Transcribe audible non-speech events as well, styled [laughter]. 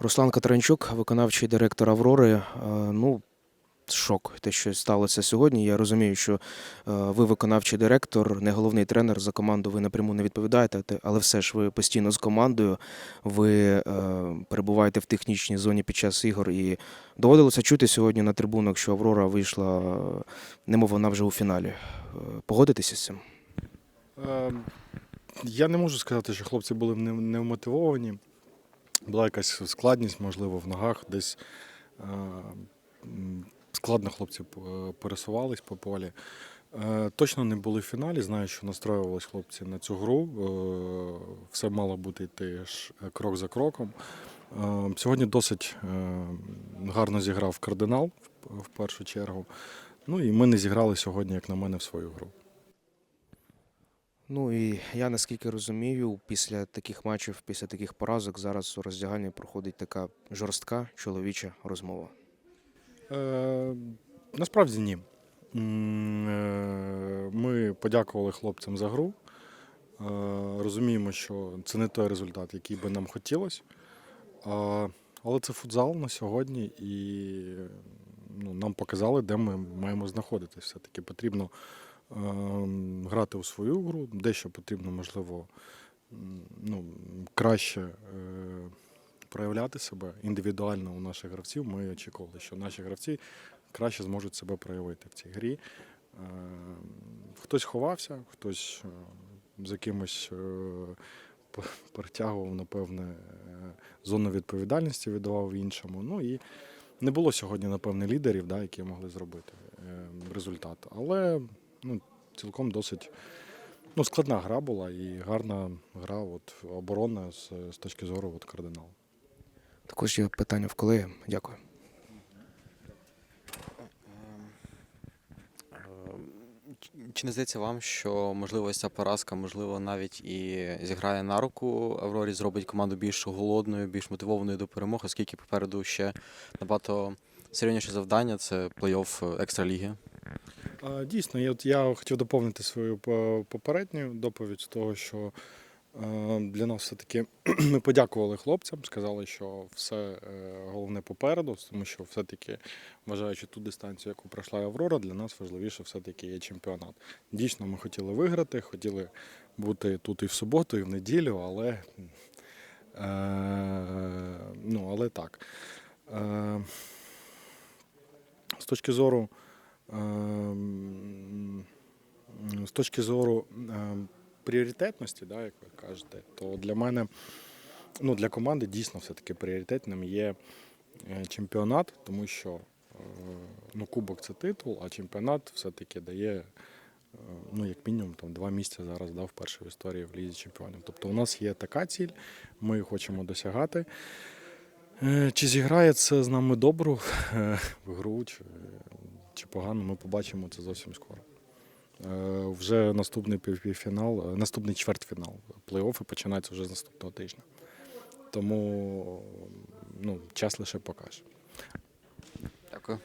Руслан Катеринчук, виконавчий директор Аврори. Е, Ну, шок, те, що сталося сьогодні. Я розумію, що е, ви виконавчий директор, не головний тренер за команду. Ви напряму не відповідаєте, але все ж ви постійно з командою. Ви е, перебуваєте в технічній зоні під час ігор. І доводилося чути сьогодні на трибунах, що Аврора вийшла, немов вона вже у фіналі. Е, Погодитеся з цим? Е, Я не можу сказати, що хлопці були не, не вмотивовані. Була якась складність, можливо, в ногах, десь е, м, складно хлопці п- пересувались по полі. Е, Точно не були в фіналі. Знаю, що настроювались хлопці на цю гру. Е, Все мало бути йти крок за кроком. Е, Сьогодні досить е, гарно зіграв кардинал в першу чергу. Ну і ми не зіграли сьогодні, як на мене, в свою гру. Ну і я наскільки розумію, після таких матчів, після таких поразок, зараз у роздягальні проходить така жорстка чоловіча розмова. Е, насправді ні. Е, Ми подякували хлопцям за гру. Е, Розуміємо, що це не той результат, який би нам хотілося. Але це футзал на сьогодні, і ну, нам показали, де ми маємо знаходитися. Все-таки потрібно ем, грати у свою гру, дещо потрібно, можливо, ну, краще е, проявляти себе індивідуально у наших гравців. Ми очікували, що наші гравці краще зможуть себе проявити в цій грі. Е, Хтось ховався, хтось е, з якимось е, перетягував, напевне, зону відповідальності віддавав іншому. Ну і не було сьогодні, напевне, лідерів, да, які могли зробити результат. Але ну, цілком досить ну, складна гра була і гарна гра, от, оборонна з, з точки зору от, кардиналу. Також є питання в колеги. Дякую. Чи- Чи не здається вам, що можливо ця поразка, можливо, навіть і зіграє на руку Аврорі, зробить команду більш голодною, більш мотивованою до перемог, оскільки попереду ще набагато серйозніше завдання це плей-офф екстраліги? Дійсно, я, от я хотів доповнити свою попередню доповідь з того, що е, для нас все-таки [clears throat] ми подякували хлопцям, сказали, що все е, головне попереду, тому що все-таки, вважаючи ту дистанцію, яку пройшла Аврора, для нас важливіше все-таки є чемпіонат. Дійсно, ми хотіли виграти, хотіли бути тут і в суботу, і в неділю, але, е, ну, але так. Е, з точки зору Ем, З точки зору ем, пріоритетності, да, як ви кажете, то для мене, ну для команди дійсно все-таки пріоритетним є е, чемпіонат, тому що е, ну, кубок це титул, а чемпіонат все-таки дає е, ну, як мінімум там, два місця зараз да, вперше в історії в Лізі чемпіонів. Тобто у нас є така ціль, ми її хочемо досягати. Чи зіграє це з нами добру в гру, чи, чи погано, ми побачимо це зовсім скоро. Вже наступний півфінал, е, наступний чвертьфінал плей-оффи починається вже з наступного тижня. Тому ну, час лише покаже. Дякую.